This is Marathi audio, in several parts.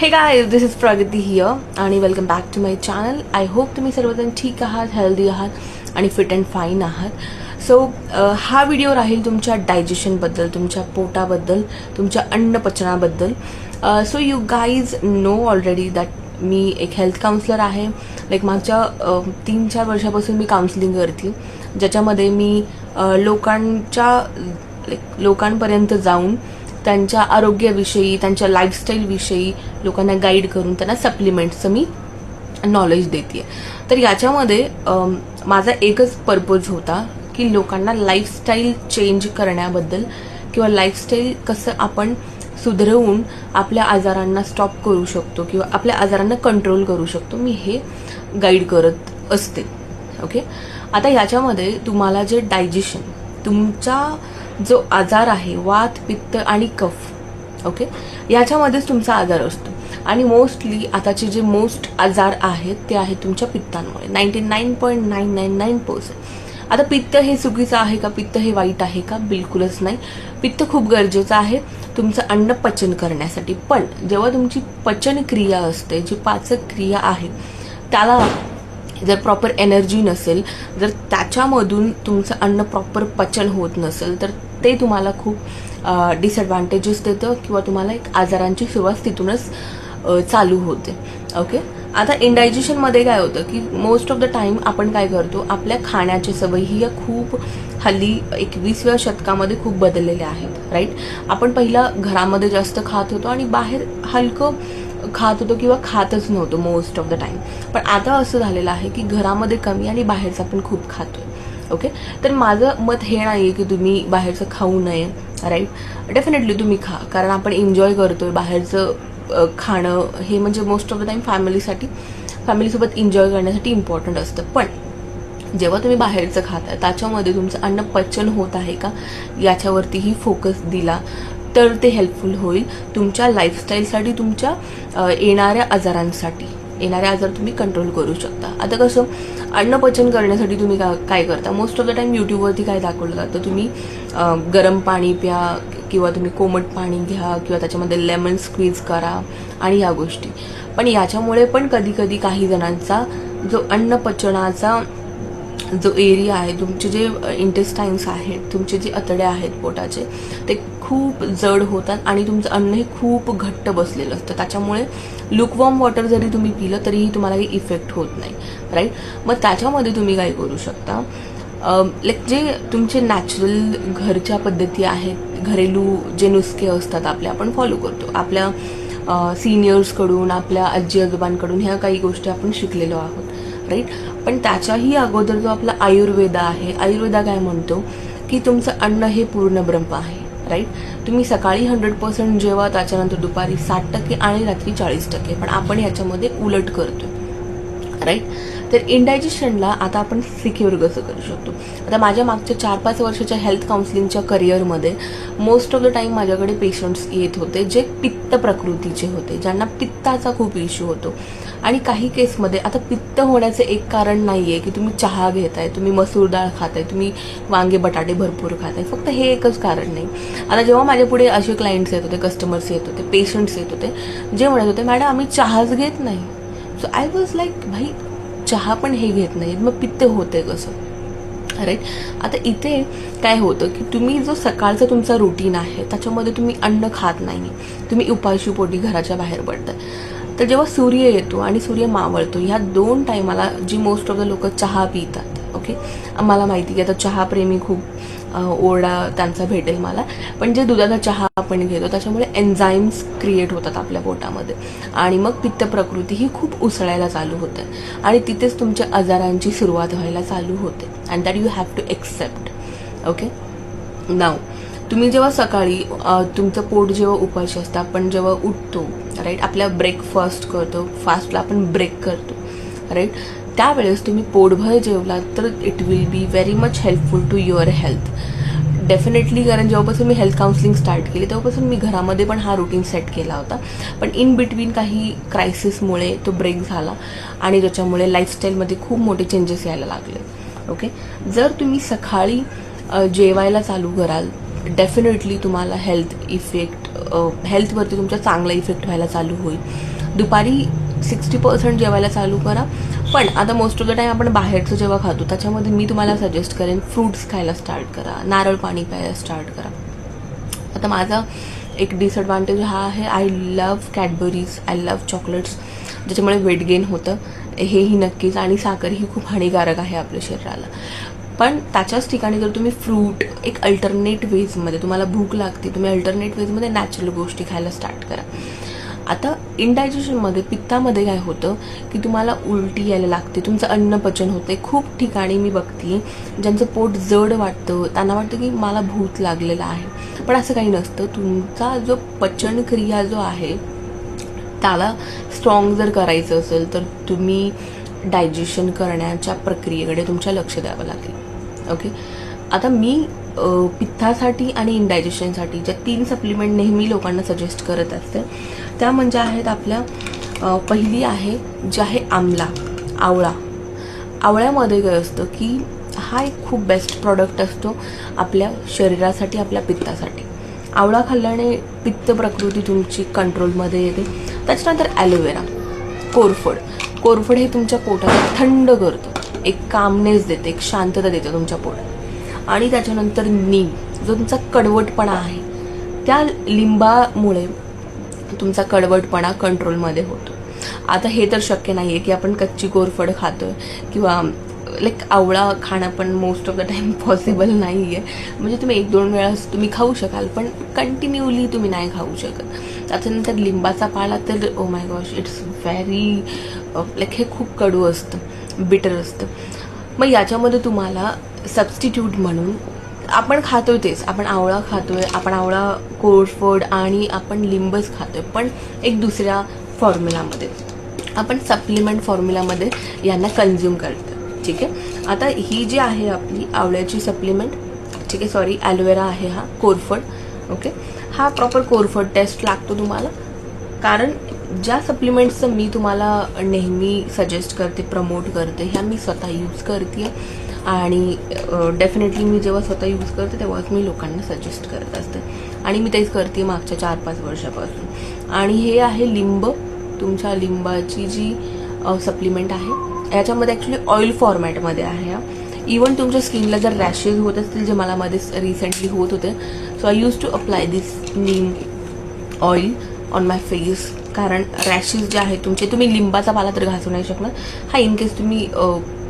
Hey guys this is Pragati here आणि welcome back to my channel I hope तुम्ही सर्वजण ठीक आहात हेल्दी आहात आणि फिट अँड फाईन आहात. सो हा व्हिडिओ राहील तुमच्या डायजेशनबद्दल तुमच्या पोटाबद्दल तुमच्या अन्नपचनाबद्दल so you guys know already that मी एक हेल्थ काउन्सलर आहे. लाईक मागच्या तीन चार वर्षापासून मी काउन्सिलिंग करते. ज्याच्यामध्ये मी लोकांच्या लाईक लोकांपर्यंत जाऊन त्यांच्या आरोग्याविषयी त्यांच्या लाईफस्टाईलविषयी लोकांना गाईड करून त्यांना सप्लिमेंट्सचं मी नॉलेज देते तर याच्यामध्ये माझा एकच पर्पज होता की लोकांना लाईफस्टाईल चेंज करण्याबद्दल किंवा लाईफस्टाईल कसं आपण सुधरवून आपल्या आजारांना स्टॉप करू शकतो किंवा आपल्या आजारांना कंट्रोल करू शकतो मी हे गाईड करत असते. ओके आता याच्यामध्ये तुम्हाला जे डायजेशन तुमच्या जो आजार आहे वात पित्त आणि कफ ओके याच्यामध्येच तुमचा आजार असतो. आणि मोस्टली आताचे जे मोस्ट आजार आहेत ते आहेत तुमच्या पित्तांमुळे. Ninety nine point nine nine nine percent आता पित्त हे चुकीचं आहे का? पित्त हे वाईट आहे का? बिलकुलच नाही. पित्त खूप गरजेचं आहे तुमचं अन्न पचन करण्यासाठी. पण जेव्हा तुमची पचन क्रिया असते जी पाचक क्रिया आहे त्याला जर प्रॉपर एनर्जी नसेल जर त्याच्यामधून तुमचं अन्न प्रॉपर पचन होत नसेल तर ते तुम्हाला खूप डिसएडव्हान्टेजेस देतं किंवा तुम्हाला एक आजारांची सुरुवात तिथूनच चालू होते. ओके आता इंडायजेशनमध्ये काय होतं की मोस्ट ऑफ द टाईम आपण काय करतो आपल्या खाण्याच्या सवयी या खूप हल्ली एकवीसव्या शतकामध्ये खूप बदललेल्या आहेत राईट आपण पहिला घरामध्ये जास्त खात होतो आणि बाहेर हलकं खात होतो किंवा खातच नव्हतो मोस्ट ऑफ द टाइम पण आता असं झालेलं आहे की घरामध्ये कमी आणि बाहेरचं आपण खूप खातोय. ओके तर माझं मत हे नाही की तुम्ही बाहेरचं खाऊ नये राईट डेफिनेटली तुम्ही खा कारण आपण एन्जॉय करतोय बाहेरचं खाणं हे म्हणजे मोस्ट ऑफ द टाइम फॅमिलीसाठी फॅमिलीसोबत एन्जॉय करण्यासाठी इम्पॉर्टंट असतं. पण जेव्हा तुम्ही बाहेरचं खाता त्याच्यामध्ये तुमचं अन्न पचन होत आहे का? याच्यावरतीही फोकस दिला. तर ते हेल्पफुल होईल तुमच्या लाईफस्टाईलसाठी तुमच्या येणाऱ्या आजारांसाठी. येणारे आजार तुम्ही कंट्रोल करू शकता. आता कसं अन्न पचन करण्यासाठी तुम्ही का काय करता? मोस्ट ऑफ द टाईम यूट्यूबवरती काय दाखवलं जातं? तुम्ही गरम पाणी प्या किंवा तुम्ही कोमट पाणी घ्या किंवा त्याच्यामध्ये लेमन स्क्वीज करा आणि या गोष्टी. पण याच्यामुळे पण कधी कधी काही जणांचा जो अन्न पचनाचा जो एरिया आहे तुमचे जे इंटेस्टाईन्स आहेत तुमचे जे आतडे आहेत पोटाचे ते खूप जड होतात आणि तुमचं अन्न हे खूप घट्ट बसलेलं असतं. त्याच्यामुळे लुकवॉर्म वॉटर जरी तुम्ही पिलं तरीही तुम्हाला काही इफेक्ट होत नाही राईट मग त्याच्यामध्ये तुम्ही काय करू शकता? लाईक जे तुमचे नॅचरल घरच्या पद्धती आहेत घरेलू जे नुसके असतात आपले आपण फॉलो करतो. आपल्या सिनियर्सकडून आपल्या आजी आजोबांकडून ह्या काही गोष्टी आपण शिकलेलो आहोत राईट पण त्याच्याही अगोदर जो आपला आयुर्वेदा आहे आयुर्वेदा काय म्हणतो? की तुमचं अन्न हे पूर्ण ब्रह्म आहे राईट तुम्ही सकाळी हंड्रेड पर्सेंट जेवा त्याच्यानंतर दुपारी साठ टक्के आणि रात्री चाळीस टक्के. पण आपण याच्यामध्ये उलट करतो राईट? तर इंडायजेशनला आता आपण सिक्युअर कसं करू शकतो? आता माझ्या मागच्या चार पाच वर्षाच्या हेल्थ काउन्सिलिंगच्या करिअरमध्ये मोस्ट ऑफ द टाईम माझ्याकडे पेशंट्स येत होते जे पित्त प्रकृतीचे होते ज्यांना पित्ताचा खूप इश्यू होतो. आणि काही केसमध्ये आता पित्त होण्याचं एक कारण नाही आहे की तुम्ही चहा घेताय तुम्ही मसूर डाळ खाताय तुम्ही वांगे बटाटे भरपूर खाताय. फक्त हे एकच कारण नाही. आता जेव्हा माझ्या पुढे असे क्लायंट्स येत होते कस्टमर्स येत होते पेशंट्स येत होते जे म्हणत होते मॅडम आम्ही चहाच घेत नाही. सो आय वॉज लाईक भाई चहा पण हे घेत नाहीत मग पित्त होते कसं? राईट आता इथे काय होतं की तुम्ही जो सकाळचा तुमचा रुटीन आहे त्याच्यामध्ये तुम्ही अन्न खात नाही. तुम्ही उपाशी पोटी घराच्या बाहेर पडताय. तर जेव्हा सूर्य येतो आणि सूर्य मावळतो ह्या दोन टायमाला जी मोस्ट ऑफ द लोक चहा पितात ओके मला माहिती की आता चहा प्रेमी खूप ओरडा त्यांचा भेटेल मला. पण जे दुधाचा चहा आपण घेतो त्याच्यामुळे एन्झाईम्स क्रिएट होतात आपल्या पोटामध्ये. आणि मग पित्त प्रकृती ही खूप उसळायला चालू होते. आणि तिथेच तुमच्या आजारांची सुरुवात व्हायला चालू होते. And that you have to accept okay now तुम्ही जेव्हा सकाळी तुमचं पोट जेव्हा उपाशी असतं आपण जेव्हा उठतो राईट आपल्या ब्रेकफास्ट करतो फास्टला आपण ब्रेक करतो राईट त्यावेळेस तुम्ही पोटभर जेवलात तर it will be very much helpful to your health definitely कारण जेव्हापासून मी हेल्थ काउन्सिलिंग स्टार्ट केली तेव्हापासून मी घरामध्ये पण हा रुटीन सेट केला होता. पण इन बिटवीन काही क्रायसिसमुळे तो ब्रेक झाला आणि त्याच्यामुळे लाईफस्टाईलमध्ये खूप मोठे चेंजेस यायला लागले. ओके जर तुम्ही सकाळी जेवायला चालू कराल डेफिनेटली तुम्हाला हेल्थ इफेक्ट हेल्थवरती तुमचा चांगला इफेक्ट व्हायला चालू होईल. दुपारी सिक्स्टी पर्सेंट जेवायला चालू करा. पण आता मोस्ट ऑफ द टाईम आपण बाहेरचं जेव्हा खातो त्याच्यामध्ये मी तुम्हाला सजेस्ट करेन फ्रूट्स खायला स्टार्ट करा नारळ पाणी प्यायला स्टार्ट करा. आता माझा एक डिसएडव्हान्टेज हा आहे I love Cadburys I love chocolates ज्याच्यामुळे वेट गेन होतं. हेही नक्कीच आणि साखर ही खूप हानिकारक आहे आपल्या शरीराला. पण त्याच्याच ठिकाणी जर तुम्ही फ्रूट एक अल्टरनेट वेजमध्ये तुम्हाला भूक लागते तुम्ही अल्टरनेट वेजमध्ये नॅचरल गोष्टी खायला स्टार्ट करा. आता इंडायजेशनमध्ये पित्तामध्ये काय होतं की तुम्हाला उलटी यायला लागते. तुमचं अन्नपचन होते खूप ठिकाणी मी बघते ज्यांचं पोट जड वाटतं त्यांना वाटतं की मला भूत लागलेला आहे. पण असं काही नसतं. तुमचा जो पचन क्रिया जो आहे त्याला स्ट्रॉंग जर करायचं असेल तर तुम्ही डायजेशन करण्याच्या प्रक्रियेकडे तुमच्या लक्ष द्यावं लागेल. ओके आता मी पित्तासाठी आणि इनडायजेशनसाठी ज्या तीन सप्लिमेंट नेहमी लोकांना सजेस्ट करत असते त्या म्हणजे आहेत आपल्या पहिली आहे जी आहे आमला आवळा. आवळ्यामध्ये काय असतं की हा एक खूप बेस्ट प्रॉडक्ट असतो आपल्या शरीरासाठी आपल्या पित्तासाठी. आवळा खाल्ल्याने पित्त प्रकृती तुमची कंट्रोलमध्ये येते. त्याच्यानंतर ॲलोवेरा कोरफड. कोरफड हे तुमच्या पोटाला थंड करतं. एक कामनेस देते एक शांतता देते तुमच्या पोटात आणि त्याच्यानंतर नीम जो तुमचा कडवटपणा आहे त्या लिंबामुळे तुमचा कडवटपणा कंट्रोलमध्ये होतो. आता हे तर शक्य नाही आहे की आपण कच्ची कोरफड खातोय किंवा लाईक आवळा खाणं पण most of the time possible नाही आहे म्हणजे तुम्ही एक दोन वेळा तुम्ही खाऊ शकाल पण कंटिन्यूली तुम्ही नाही खाऊ शकत. त्याच्यानंतर लिंबाचा पाला तर ओ my gosh it's very like हे खूप कडू असतं बिटर असतं. मग याच्यामध्ये तुम्हाला सबस्टिट्यूट म्हणून आपण खातो तेच. आपण आवळा खातोय आपण आवळा कोरफड आणि आपण लिंबच खातोय. पण एक दुसऱ्या फॉर्म्युलामध्ये आपण सप्लिमेंट फॉर्म्युलामध्ये यांना कन्झ्युम करतो ठीक आहे? आता ही जी आहे आपली आवळ्याची सप्लिमेंट ठीक आहे सॉरी ॲलोवेरा आहे हा कोरफड ओके हा प्रॉपर कोरफड टेस्ट लागतो तुम्हाला. कारण ज्या सप्लिमेंट्सचं मी तुम्हाला नेहमी सजेस्ट करते प्रमोट करते ह्या मी स्वतः यूज करते आणि डेफिनेटली मी जेव्हा स्वतः यूज करते तेव्हाच मी लोकांना सजेस्ट करत असते. आणि मी तेच करते मागच्या चार पाच वर्षापासून. आणि हे आहे लिंब. तुमच्या लिंबाची जी सप्लिमेंट आहे याच्यामध्ये ॲक्च्युली ऑइल फॉर्मॅटमध्ये आहे हा. इवन तुमच्या स्किनला जर रॅशेस होत असतील जे मला मध्ये रिसेंटली होत होते so I use to apply this neem oil on my face कारण रॅशेस जे आहेत तुमचे तुम्ही लिंबाचा पाला तर घासू नाही शकणार. हा इन केस तुम्ही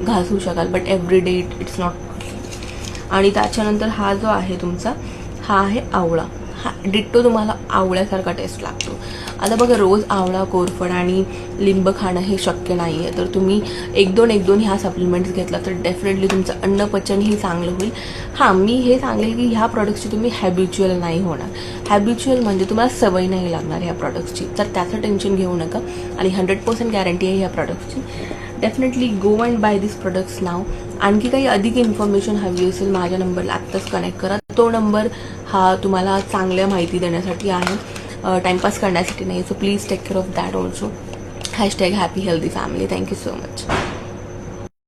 घासू शकाल but every day it it's not आणि त्याच्यानंतर हा जो आहे तुमचा हा आहे आवळा. हा डिट्टो तुम्हाला आवळ्यासारखा टेस्ट लागतो. आता बघा रोज आवळा कोरफड आणि लिंब खाणं हे शक्य नाही आहे तर तुम्ही एक दोन एक दोन ह्या सप्लिमेंट्स घेतला तर डेफिनेटली तुमचं अन्नपचनही चांगलं होईल. हां मी हे सांगेल की ह्या प्रॉडक्टची तुम्ही हॅबिच्युअल नाही होणार. हॅबिच्युअल म्हणजे तुम्हाला सवय नाही लागणार ह्या प्रॉडक्टची तर त्याचं टेन्शन घेऊ नका. आणि हंड्रेड पर्सेंट गॅरंटी आहे ह्या प्रॉडक्टची definitely go and buy this products now आणखी काही अधिक इन्फॉर्मेशन हवी असेल माझ्या नंबरला आत्ताच कनेक्ट करा. तो नंबर हा तुम्हाला चांगल्या माहिती देण्यासाठी आहे. टाइमपास करण्यासाठी नाही so please take care of that also hashtag happy healthy family thank you so much